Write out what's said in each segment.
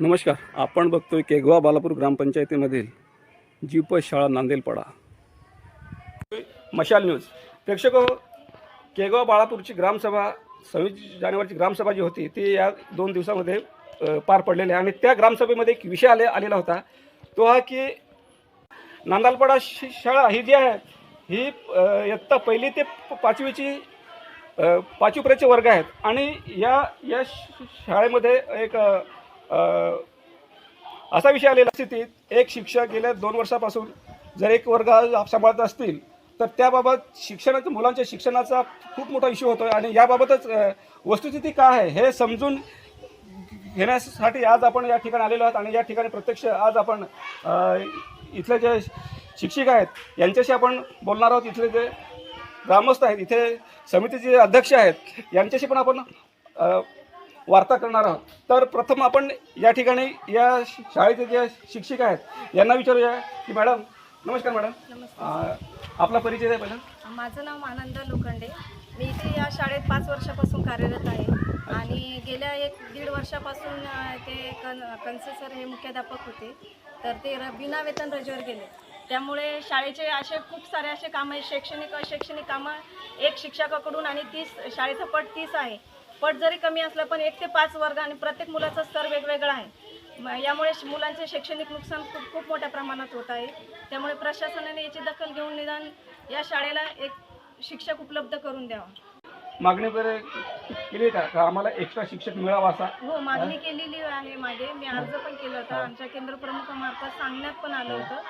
नमस्कार. आपण बघतोय केगवा बालापूर ग्रामपंचायतीमधील जीप शाळा नांदेलपाडा. मशाल न्यूज. प्रेक्षक हो, केगवा बाळापूरची ग्रामसभा सव्वीस जानेवारीची ग्रामसभा जी होती ती या दोन दिवसामध्ये पार पडलेली आहे. आणि त्या ग्रामसभेमध्ये एक विषय आले आलेला होता. तो हा की नांदालपाडा शाळा ही जी आहे ही इयत्ता पहिली ते प- पाचवीची पाचवीपर्यंतचे वर्ग आहेत. आणि या या श- शाळेमध्ये एक असा विषय आलेला स्थितीत. एक शिक्षक गेल्या दोन वर्षापासून जर एक वर्ग सांभाळत असतील तर त्याबाबत शिक्षणाचं मुलांच्या शिक्षणाचा खूप मोठा इश्यू होतो आणि याबाबतच वस्तुस्थिती काय आहे हे समजून घेण्यासाठी आज आपण या ठिकाणी आलेलो आहोत आणि या ठिकाणी प्रत्यक्ष आज आपण इथले जे शिक्षिका आहेत यांच्याशी आपण बोलणार आहोत. इथले जे ग्रामस्थ आहेत इथे समितीचे अध्यक्ष आहेत यांच्याशी पण आपण वार्ता करणार आहोत. तर प्रथम आपण या ठिकाणी या शाळेचे जे शिक्षक आहेत यांना विचारूया की मॅडम नमस्कार मॅडम. आपला परिचय द्या पहिला. माझं नाव आनंद लोखंडे. मी इथे या शाळेत पाच वर्षापासून कार्यरत आहे. आणि गेल्या एक दीड वर्षापासून ते कन कनसे सर हे मुख्याध्यापक होते. तर ते र बिना वेतन रजेवर गेले. त्यामुळे शाळेचे असे खूप सारे असे कामं शैक्षणिक अशैक्षणिक कामं एक शिक्षकाकडून आणि तीस शाळेचा पट तीस आहे. पट जरी कमी असलं पण एक ते पाच वर्ग आणि प्रत्येक मुलाचा स्तर वेगवेगळा आहे. यामुळे मुलांचे शैक्षणिक नुकसान खूप खूप मोठ्या प्रमाणात होत आहे. त्यामुळे प्रशासनाने याची दखल घेऊन निदान या शाळेला एक शिक्षक उपलब्ध करून द्यावा. मागणी वगैरे केली का? आम्हाला एक्स्ट्रा शिक्षक मिळावा असा? हो मागणी केलेली आहे मागे. मी अर्ज पण केला होता. आमच्या केंद्र प्रमुखामार्फत सांगण्यात पण आलं होतं.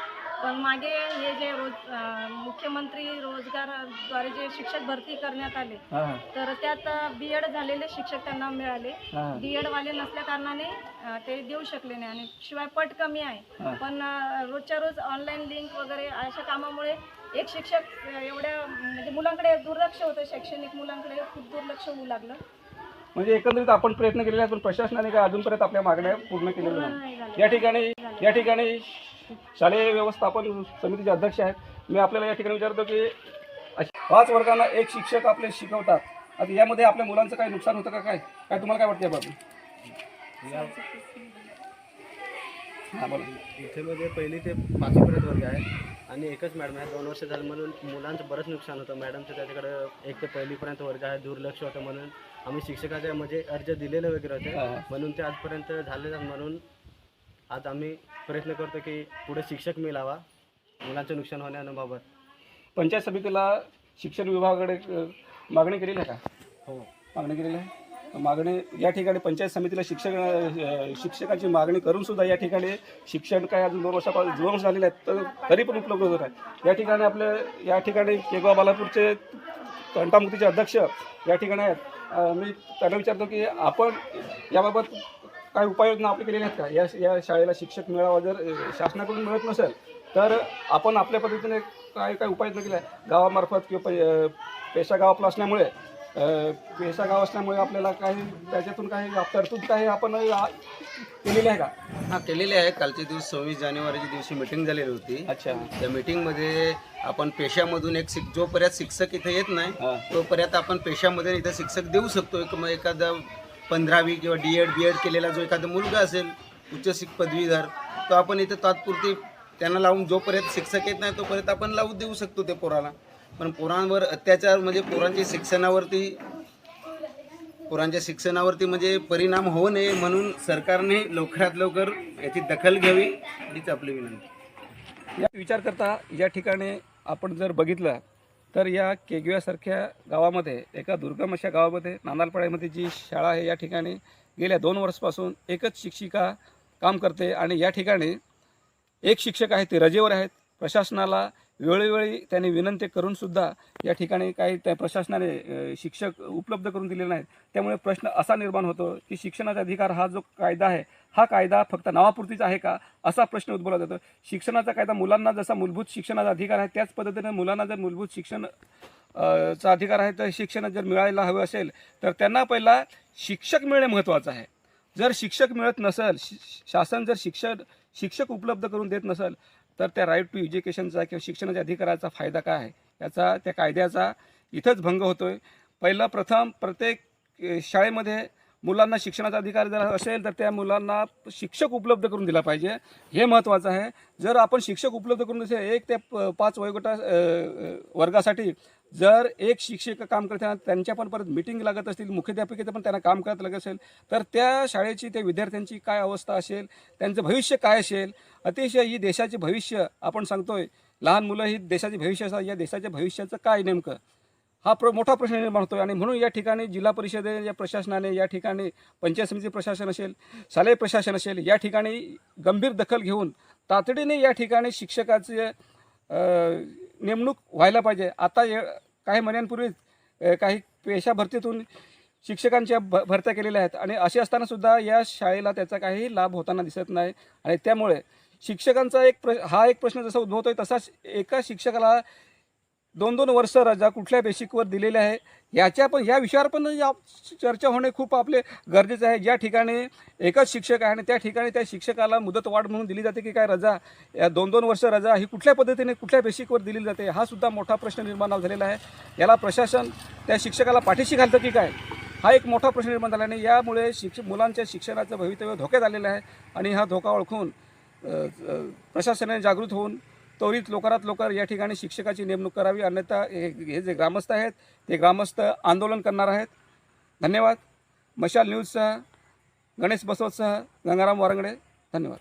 पण मागे हे जे रोज अं, मुख्यमंत्री रोजगारद्वारे जे शिक्षक भरती करण्यात आले हां. तर त्यात बी एड झालेले शिक्षक त्यांना मिळाले. हां. बी एड वाले नसल्या कारणाने अं, ते देऊ शकले नाही आणि शिवाय पट कमी हा. आहे पण अं, रोजच्या रोज ऑनलाईन लिंक वगैरे अशा कामामुळे एक शिक्षक अं, एवढ्या म्हणजे मुलांकडे दुर्लक्ष होतं शैक्षणिक मुलांकडे खूप दुर्लक्ष होऊ लागलं. म्हणजे एकंदरीत आपण प्रयत्न केलेले आहेत पण प्रशासनाने काय अजूनपर्यंत आपल्या मागण्या पूर्ण केलेल्या पूर्ण नाही नाही झालं या ठिकाणी या ठिकाणी शालेय व्यवस्थापन समितीचे अध्यक्ष आहेत. मी आपल्याला या ठिकाणी विचारतो की पाच वर्गांना एक शिक्षक आपले शिकवतात. आता यामध्ये आपल्या मुलांचं काही नुकसान होतं का काय? काय तुम्हाला काय वाटतं याबाबत हां इथे मध्ये पहिली ते पाचवीपर्यंत वर्ग आहे आणि एकच मॅडम आहे. दोन वर्ष झालं म्हणून मुलांचं बरंच नुकसान होतं. मॅडमचं त्याच्याकडं एक ते पहिलीपर्यंत वर्ग आहे. दुर्लक्ष होतं म्हणून. आम्ही शिक्षकाचे म्हणजे अर्ज दिलेले वगैरे होते. म्हणून ते आजपर्यंत झाले नाही म्हणून आज आम्ही प्रयत्न करतो की पुढे शिक्षक मिळावा मुलांचं नुकसान होण्याबाबत. पंचायत समितीला शिक्षण विभागाकडे अ, मागणी केलेली आहे का? हो. मागणी केलेली आहे? मागणी या ठिकाणी पंचायत समितीला शिक्षक अ, शिक्षकाची मागणी करून सुद्धा या ठिकाणी शिक्षण काय अजून दोन वर्षापासून दोन वर्ष झालेले आहेत तर तरी पण उपलब्ध होत आहे. या ठिकाणी आपले या ठिकाणी केगवा बालापूरचे तंटामुक्तीचे अध्यक्ष या ठिकाणी आहेत. अ, मी त्यांना विचारतो की आपण याबाबत काय उपाययोजना आपल्या केलेल्या आहेत का? या या शाळेला शिक्षक मिळावा जर शासनाकडून मिळत नसेल तर आपण आपल्या पद्धतीने काय काय उपाययोजना केल्या? गावामार्फत किंवा पै- पेशा गाव आपलं असल्यामुळे पेशा गाव असल्यामुळे आपल्याला काही त्याच्यातून काही तरतूद काही आपण केलेली आहे का? हा केलेले आहे. कालच्या दिवस सव्वीस जानेवारीच्या दिवशी मीटिंग झालेली होती. अच्छा. त्या मीटिंगमध्ये आपण पेशामधून एक शिक जोपर्यंत शिक्षक इथे येत नाही तोपर्यंत आपण पेशामध्ये इथं शिक्षक देऊ शकतो. एक एखादा पंधरावी किंवा डी एड बी एड केलेला जो एखादा मुलगा असेल उच्च शिक पदवीधर तो आपण इथं तात्पुरती त्यांना लावून जोपर्यंत शिक्षक येत नाही तोपर्यंत आपण लावू देऊ शकतो ते पोराला. पण पोरांवर अत्याचार म्हणजे पोरांच्या शिक्षणावरती पोरांच्या शिक्षणावरती म्हणजे परिणाम होऊ नये म्हणून सरकारने लवकरात लवकर याची दखल घ्यावी हीच आपली विनंती. या विचार करता या ठिकाणी आपण जर बघितलं तर या केगव्यासारख्या गावामध्ये एका दुर्गम अशा गावामध्ये नांदालपाड्यामध्ये जी शाळा आहे या ठिकाणी गेल्या दोन वर्षापासून एकच शिक्षिका काम करते. आणि या ठिकाणी एक शिक्षक आहे ते रजेवर आहेत. प्रशासनाला वेळोवेळी त्यांनी विनंती करूनसुद्धा या ठिकाणी काही त्या प्रशासनाने शिक्षक उपलब्ध करून दिलेले नाहीत. त्यामुळे प्रश्न असा निर्माण होतो की शिक्षणाचा अधिकार हा जो कायदा आहे हा कायदा फक्त नावापुरतीचा आहे का असा प्रश्न उद्भवला जातो. शिक्षणाचा कायदा मुलांना जसा मूलभूत शिक्षणाचा अधिकार आहे त्याच पद्धतीने मुलांना जर मूलभूत शिक्षण चा अधिकार आहे तर शिक्षण जर मिळायला हवं असेल तर त्यांना पहिला शिक्षक मिळणे महत्त्वाचं आहे. जर शिक्षक मिळत नसेल शासन जर शिक्षण शिक्षक उपलब्ध करून देत नसेल तर त्या राईट टू एज्युकेशनचा किंवा शिक्षणाच्या अधिकाराचा फायदा काय आहे? याचा त्या कायद्याचा इथंच भंग होतो आहे पहिलं प्रथम प्रत्येक शाळेमध्ये मुलांना शिक्षणाचा अधिकार जर असेल तर त्या मुलांना शिक्षक उपलब्ध करून दिला पाहिजे. हे महत्त्वाचं आहे. जर आपण शिक्षक उपलब्ध करून दिले एक ते प- पाच वयोगटा वर्गासाठी जर एक शिक्षक काम करताना त्यांच्या पण परत मिटिंग लागत असतील मुख्याध्यापिकेचं पण त्यांना काम करत लागत असेल तर त्या शाळेची त्या विद्यार्थ्यांची काय अवस्था असेल त्यांचं भविष्य काय असेल अतिशय ही देशाचे भविष्य आपण सांगतोय लहान मुलं ही देशाचे भविष्य असतात या देशाच्या भविष्याचं काय नेमकं? हा प्र मोठा प्रश्न निर्माण होतोय आणि म्हणून या ठिकाणी जिल्हा परिषदे या प्रशासनाने या ठिकाणी पंचायत समिती प्रशासन असेल शालेय प्रशासन असेल या ठिकाणी गंभीर दखल घेऊन तातडीने या ठिकाणी शिक्षकाचे नेमणूक व्हायला पाहिजे. आता काही महिन्यांपूर्वी काही पेशा भरतीतून शिक्षकांच्या भ भरत्या केलेल्या आहेत. आणि असे असतानासुद्धा या शाळेला त्याचा काही लाभ होताना दिसत नाही. आणि त्यामुळे शिक्षकांचा एक प्र हा एक प्रश्न जसा उद्भवतो आहे तसाच एका शिक्षकाला दोन दोन वर्ष रजा कुठल्या बेसिकवर दिलेल्या आहे याच्या पण या विषयावर पण या चर्चा होणे खूप आपले गरजेचं आहे. ज्या ठिकाणी एकच शिक्षक आहे आणि त्या ठिकाणी त्या शिक्षकाला मुदतवाढ म्हणून दिली जाते की काय रजा या दोन दोन वर्ष रजा ही कुठल्या पद्धतीने कुठल्या बेसिकवर दिली जाते हा सुद्धा मोठा प्रश्न निर्माण झालेला आहे. याला प्रशासन त्या शिक्षकाला पाठीशी घालतं की काय? हा एक मोठा प्रश्न निर्माण झाला आणि यामुळे शिक्ष मुलांच्या शिक्षणाचं भवितव्य धोक्यात आलेलं आहे आणि हा धोका ओळखून प्रशासनाने जागृत होऊन त्वरित लवकरात लवकर या ठिकाणी शिक्षकाची नेमणूक करावी. अन्यथा हे हे जे ग्रामस्थ आहेत ते ग्रामस्थ आंदोलन करणार आहेत. धन्यवाद. मशाल न्यूजसह गणेश बसवतसह गंगाराम वारंगडे. धन्यवाद.